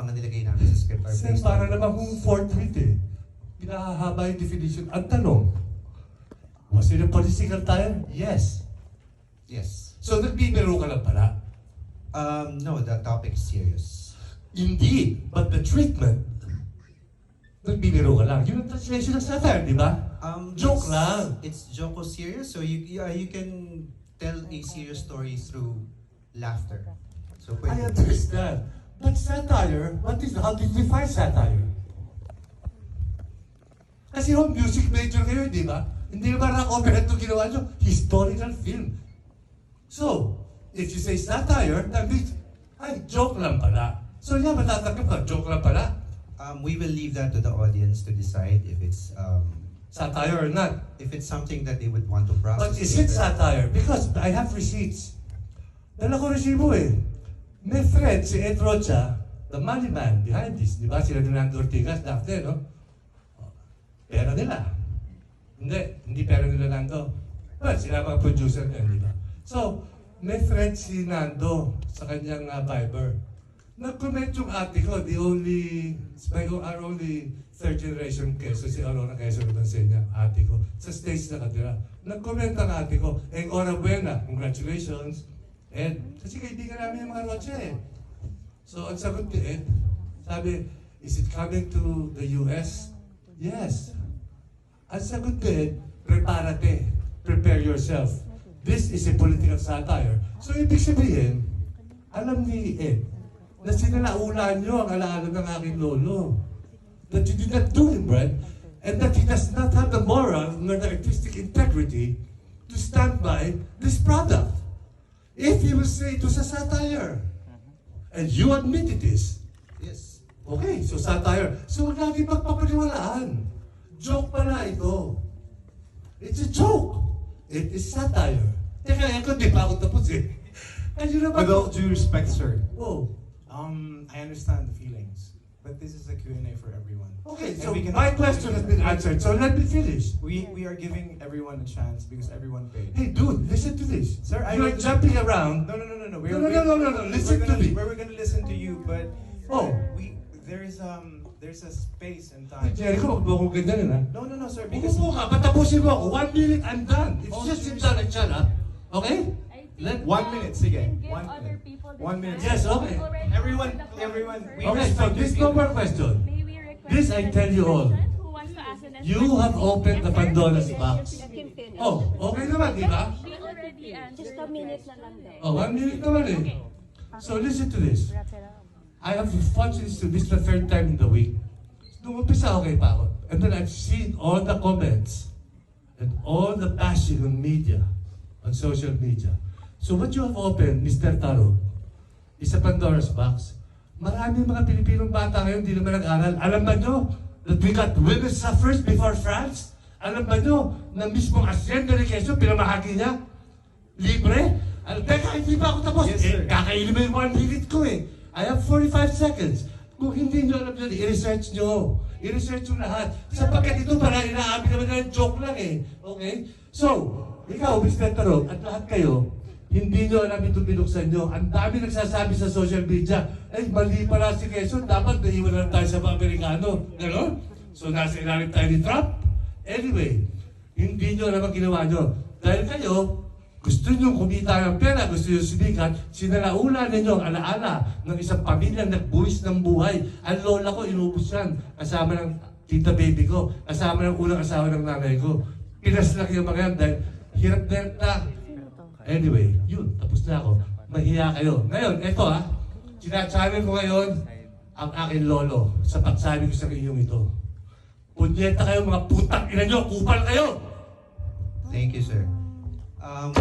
mga nilagay namin sa script are Sir, based para on- naman kung forthwith eh. Pinahahaba yung definition. Ang tanong, was it a political time? Yes. Yes. So nagbibiro ka lang pala. Um, no, the topic is serious. Indeed, but the treatment, nagbibiro ka lang. Yun ang translation ng satire, di ba? Um, Joke it's- lang. It's joke o serious, so you, you, uh, you can tell a serious story through laughter. So, I understand. But satire, what is, how do you define satire? Kasi yung music major kayo, di ba? Hindi rock opera ito ginawa nyo. Historical film. So, if you say satire, that means, ay, joke lang pala. So yeah, matatanggap ka, joke lang pala. Um, we will leave that to the audience to decide if it's um, Satire or not. if it's something that they would want to process. But is it satire? Because I have receipts. Dala ko resibo eh. May friend, si the money man behind this. Di ba? Sila ni Nando Ortigas, dati, no? Pera nila. Hindi, hindi pera nila Nando. Well, sila mga producer niya, di? So, may friend si Nando sa kanyang uh, Viber. Nag-comment yung ate ko, the only, my, our only third generation Quezon, si Aurora Quezon Bansenya, ate ko, sa stage na katira. Nag-comment ang ate ko, enhorabuena, congratulations. Ed, kasi kaibigan namin yung mga Roche eh. So, ang sagot ni Ed, sabi, is it coming to the US? Yes. Ang sagot ni Ed, preparate, prepare yourself. This is a political satire. So, ibig sabihin, alam ni Ed, na sinalaulan nyo ang alaala ng aking lolo. That you did not do him right, and that he does not have the moral nor the artistic integrity to stand by this product. If he will say it was a satire, and you admit it is, Yes. Okay, so satire. So huwag natin pagpapaniwalaan. Joke pala ito. It's a joke. It is satire. Teka, ako di pa ako tapos eh. Ayun naman. With all due respect, sir, Oh. um, I understand the feelings, but this is a Q&A for everyone. Okay, And so we can- my question has been answered, so let me finish. We we are giving everyone a chance because everyone paid. Hey dude, listen to this. Sir, I You're jumping around. No, no, no, no, no. No, no, no, no, no, no. Listen we're to gonna, me. We're gonna listen to you, but Oh. we there is um there's a space and time. Jericho, huwag mo ganyan ha. No, no, no, sir. Because Umupo ka, patapusin mo ako. One minute, I'm done. It's Oh, just and shut up. Okay? Let- One minute, sige. Can give One other minute. One minute. Yes, okay. Everyone- opened the floor everyone, we Okay, so respect this you. no more question. May we request This I the tell you all. person Who wants to ask the next You question? have opened the Yes, sir. Pandora's box. yes, yes. Oh, okay naman, di ba? We already answered Just a minute na lang daw. Oh, one minute naman eh. So listen to this. I have watched this to this the third time in the week. Nung umpisa ako kay Pao, and then I've seen all the comments and all the bashing on media, on social media. So what you have opened, Mr. Taro, is a Pandora's box. Maraming mga Pilipinong bata ngayon hindi naman nag-aral. Alam ba nyo that we got women suffrage before France? Alam ba nyo na mismong Hacienda de Quezon, pinamahagi niya? Libre? Ano, teka, hindi pa ako tapos. Yes, sir. eh, kakainin mo yung one minute ko eh. I have 45 seconds. Kung hindi nyo alam yun, i-research nyo. I-research nyo lahat. Sapagkat ito parang inaamin naman na joke lang eh. Okay? So, ikaw, Mr. Tarog, at lahat kayo, hindi nyo alam itong binuksan nyo. Ang dami nagsasabi sa social media, eh, mali pala si Quezon, dapat naiwan lang tayo sa mga Amerikano. Ganon? So, nasa ilalim tayo ni Trump? Anyway, hindi nyo alam ang ginawa nyo. Dahil kayo, gusto nyo kumita ng pera, gusto nyo sumikat, sinalaula ninyo ang alaala ng isang pamilya nagbuwis ng buhay. Ang lola ko, inubos yan. Kasama ng tita baby ko, kasama ng unang asawa ng nanay ko. Pinaslak yung mga yan dahil hirap na. Anyway, yun, tapos na ako. Mahiya kayo. Ngayon, eto ha, sinachannel ko ngayon ang aking lolo sa pagsabi ko sa inyong ito. Punyeta kayo mga putang ina nyo, kupal kayo! Thank you, sir. Um,